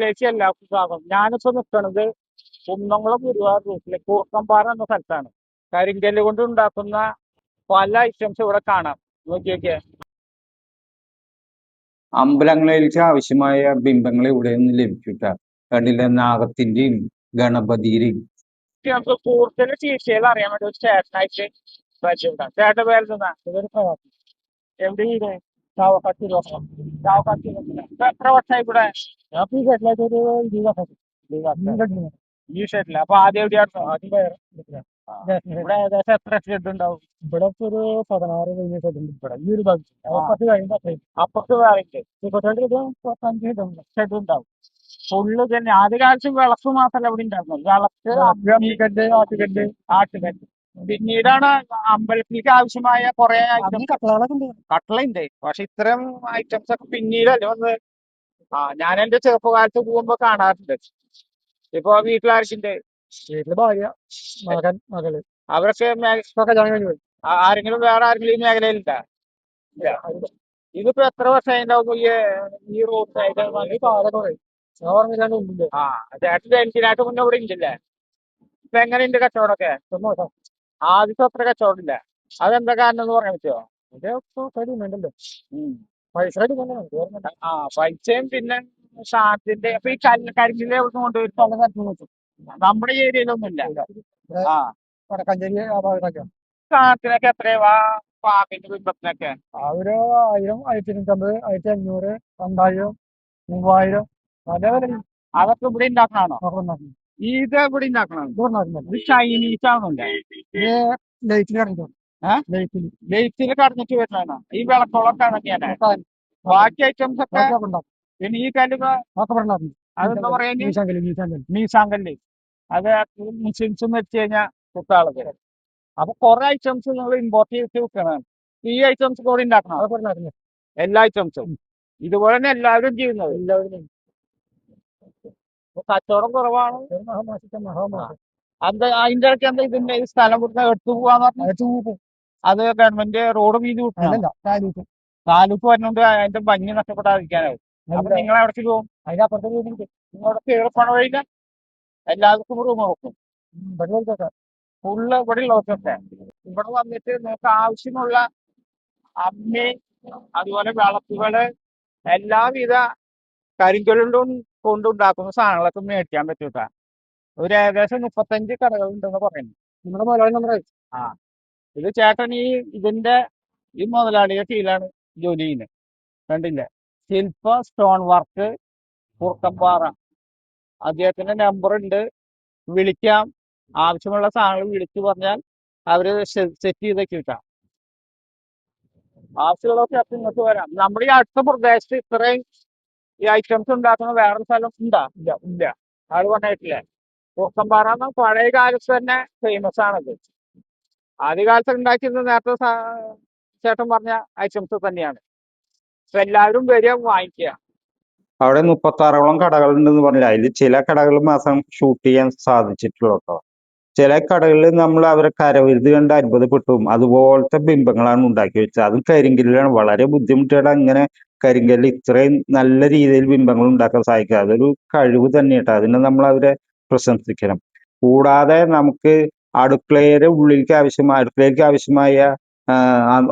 വീഡിയോയിലേക്ക് എല്ലാവർക്കും സ്വാഗതം ഞാനിപ്പോ നിൽക്കുന്നത് കുന്നംകുളം ഗുരുവായൂർ റൂട്ടിലെ കൂർക്കമ്പാറ എന്ന സ്ഥലത്താണ്. കരിങ്കല്ല് കൊണ്ട് ഉണ്ടാക്കുന്ന പല ഐറ്റംസ് ഇവിടെ കാണാം. നോക്കി നോക്കിയ അമ്പലങ്ങളിലേക്ക് ആവശ്യമായ ബിംബങ്ങൾ ഇവിടെ നിന്ന് ലഭിക്കുക കണ്ടില്ല നാഗത്തിന്റെയും ഗണപതിയുടെയും. നമുക്ക് കൂടുതൽ ഡീറ്റെയിൽ അറിയാൻ വേണ്ടി ഒരു ചേട്ടനായിട്ട് പരിചയപ്പെടാം ചേട്ടൻ പേര് ഇതൊരു പ്രവാസി. എവിടെ വീട് ചാവക്കാട്ടി എത്ര വർഷമായി ഇവിടെ? ഈ ഷെട്ടിലായിട്ട് ഒരു ഈ ഷെട്ടിൽ അപ്പൊ ആദ്യം എവിടെയായിരുന്നു ആദ്യം വയറ് ഇവിടെ ഏകദേശം എത്ര ഷെഡ് ഉണ്ടാവും ഇവിടെ ഇപ്പൊ ഒരു പതിനാറ് കഴിഞ്ഞ ഷെഡ് ഉണ്ട്. ഇവിടെ ഈ ഒരു ഭാഗത്ത്. അപ്പുറത്ത് കഴിയുമ്പോ അപ്പുറത്ത് വേറെ പത്തഞ്ച് ഷെഡ് ഉണ്ടാവും ഫുള്ള് തന്നെ. ആദ്യ കാലത്ത് വിളക്ക് മാത്രമല്ല ഇവിടെ ഉണ്ടായിരുന്നു വിളക്ക് ആട്ടുകല്ല്. ആട്ടുകല്ല്. പിന്നീടാണ് അമ്പലത്തിലേക്ക് ആവശ്യമായ കുറെ കട്ടളയുണ്ട്. പക്ഷെ ഇത്തരം ഐറ്റംസ് ഒക്കെ പിന്നീടല്ലേ വന്ന് ആ ഞാൻ എന്റെ ചെറുപ്പകാലത്ത് പോകുമ്പോ കാണാറുണ്ട്. ഇപ്പൊ വീട്ടിലാർക്കുണ്ട് വീട്ടിൽ ഭാര്യ മകൻ മകൾ. അവരൊക്കെ മേ- കല്യാണം കഴിഞ്ഞു പോയി. ആ- ആരെങ്കിലും വേറെ ആരെങ്കിലും ഈ മേഖലയിലുണ്ടാ? ഇല്ല. ഇതിപ്പോ എത്ര വർഷമായി ഉണ്ടാവും ഈ ഈ റോഡ് സൈഡ് ആ ചേട്ടൻ മുന്നേ ഇവിടെ ഉണ്ടല്ലേ ഇപ്പൊ എങ്ങനെയുണ്ട് കച്ചവടമൊക്കെ? ആദ്യത്തെ അത്ര കച്ചവടം ഇല്ല അതെന്താ കാരണം എന്ന് പറയാൻ പറ്റുമോ പൈസ ആ പൈസയും പിന്നെ ഷാർട്ടിന്റെ അപ്പൊ ഈ കല്ല് അവിടെ കൊണ്ടുപോയി പല സ്ഥലത്തും നമ്മുടെ ഈ ഏരിയയിലൊന്നും ഇല്ല. ആ. ഷാർട്ടിനൊക്കെ എത്രയാ? പാമ്പിന്റെ ബിംബത്തിനൊക്കെ ഒരു ആയിരം ആയിരത്തി ഇരുന്നൂറ്റമ്പത് ആയിരത്തി അഞ്ഞൂറ് രണ്ടായിരം മൂവായിരം. പല വില അതൊക്കെ ഇവിടെ ഉണ്ടാക്കണാണോ ഇത് ഇവിടെ ഉണ്ടാക്കണോ ഇത് ഷൈനീസ് ചൈനീസ് ആണല്ലേ ലൈറ്റിൽ കടന്നു ഏ? ലൈറ്റിൽ. ലേറ്റിൽ കടഞ്ഞിട്ട് വരുന്നതാണ്. ഈ വിളക്കുകളൊക്കെ തന്നെയാണ് ബാക്കി ഐറ്റംസ് ഒക്കെ പിന്നെ ഈ കല്ല് ഒക്കെ ഉണ്ടാക്കും അതെന്താ പറയുന്നത് മീസാങ്കല്ല് അത് മുസ്ലിംസ് വെച്ച് കഴിഞ്ഞാൽ കുത്താളത് അപ്പൊ കുറെ ഐറ്റംസ് നിങ്ങൾ ഇമ്പോർട്ട് ചെയ്ത് വെക്കണം ഈ ഐറ്റംസ് കൂടെ ഉണ്ടാക്കണം. എല്ലാ ഐറ്റംസും ഇതുപോലെ തന്നെ എല്ലാവരും ചെയ്യുന്നത്. എല്ലാവരും. കച്ചവടം കുറവാണ്. അത് അതിന്റെ ഇടയ്ക്ക് എന്താ ഇതിന്റെ സ്ഥലം കൊടുത്ത എടുത്തു പോവാന്ന് പറഞ്ഞു? അത് ഗവൺമെന്റ് റോഡ് വീതി കൂട്ടണം താലൂക്ക്. താലൂക്ക് വരുന്നോണ്ട് അതിന്റെ ഭംഗി നഷ്ടപ്പെടാതിരിക്കാനാവും. അപ്പൊ നിങ്ങൾ എവിടേക്ക് പോകും? അതിനപ്പുറത്തെ വീട്ടിൽ നിങ്ങളുടെ കേറപ്പണ വഴിയില്ല. എല്ലാവർക്കും റൂം നോക്കും. ഫുള്ള് ഇവിടെ ഉള്ളവർക്കൊക്കെ ഇവിടെ വന്നിട്ട് നിങ്ങൾക്ക് ആവശ്യമുള്ള അമ്മി അതുപോലെ വിളക്കുകൾ എല്ലാവിധ കരിങ്കല്ലുകൊണ്ടും കൊണ്ടുണ്ടാക്കുന്ന സാധനങ്ങളൊക്കെ മേടിക്കാൻ പറ്റൂട്ടാ ഒരു ഏകദേശം മുപ്പത്തഞ്ച് കടകളുണ്ടെന്ന് പറയുന്നു. നമ്മുടെ നമ്മുടെ ഇത് ചേട്ടൻ ഈ ഇതിന്റെ ഈ മുതലാളിയുടെ കീഴിലാണ് ജോലി ചെയ്യുന്നത്. കണ്ടില്ലേ? ശില്പ സ്റ്റോൺ വർക്ക് കുറുക്കമ്പാറ അദ്ദേഹത്തിന്റെ നമ്പർ ഉണ്ട്. വിളിക്കാം. ആവശ്യമുള്ള സാധനങ്ങൾ വിളിച്ചു പറഞ്ഞാൽ അവർ സെറ്റ് ചെയ്ത് കിട്ടാം ആവശ്യമുള്ളതൊക്കെ അപ്പം ഇങ്ങോട്ട് വരാം. നമ്മുടെ ഈ അടുത്ത പ്രദേശത്ത് ഇത്രയും ഈ ഐറ്റംസ് ഉണ്ടാക്കുന്ന വേറെ സ്ഥലം ഉണ്ടാ ഇല്ല ഇല്ല. ആൾ പറഞ്ഞിട്ടില്ലേ? കുറുക്കമ്പാറ പഴയ കാലത്ത് തന്നെ ഫേമസ് ആണത്. ആദ്യകാലത്ത് ഉണ്ടാക്കിയിരുന്ന നേരത്തെ ചേട്ടൻ പറഞ്ഞ ഐറ്റംസ് തന്നെയാണ്. എല്ലാവരും വരിക വാങ്ങിക്കുക. അവിടെ മുപ്പത്തി ആറോളം കടകളുണ്ടെന്ന് പറഞ്ഞില്ല? അതിൽ ചില കടകൾ മാത്രം ഷൂട്ട് ചെയ്യാൻ സാധിച്ചിട്ടുള്ളൂ കേട്ടോ. ചില കടകളിൽ നമ്മൾ അവരെ കരവിരുത് കണ്ട് അത്ഭുതപ്പെട്ടു. അതുപോലത്തെ ബിംബങ്ങളാണ് ഉണ്ടാക്കി വെച്ചത്. അതും കരിങ്കല്ലിലാണ്. വളരെ ബുദ്ധിമുട്ടാണ് അങ്ങനെ കരിങ്കല്ലിൽ ഇത്രയും നല്ല രീതിയിൽ ബിംബങ്ങൾ ഉണ്ടാക്കാൻ സാധിക്കുക. അതൊരു കഴിവ് തന്നെ കേട്ടോ അതിനെ നമ്മൾ അവരെ പ്രശംസിക്കണം. കൂടാതെ നമുക്ക് അടുക്കളയുടെ ഉള്ളിലേക്ക് ആവശ്യമായ അടുക്കളയിലേക്ക് ആവശ്യമായ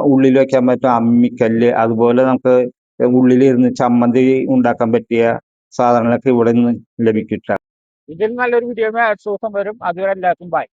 ഉള്ളിൽ വെക്കാൻ പറ്റുന്ന അമ്മിക്കല്ല് അതുപോലെ നമുക്ക് ഉള്ളിലിരുന്ന് ചമ്മന്തി ഉണ്ടാക്കാൻ പറ്റിയ സാധനങ്ങളൊക്കെ ഇവിടെ നിന്ന് ലഭിക്കില്ല ഇതിൽ നല്ലൊരു വീഡിയോ വരും. അതുവരെ എല്ലാവർക്കും ബൈ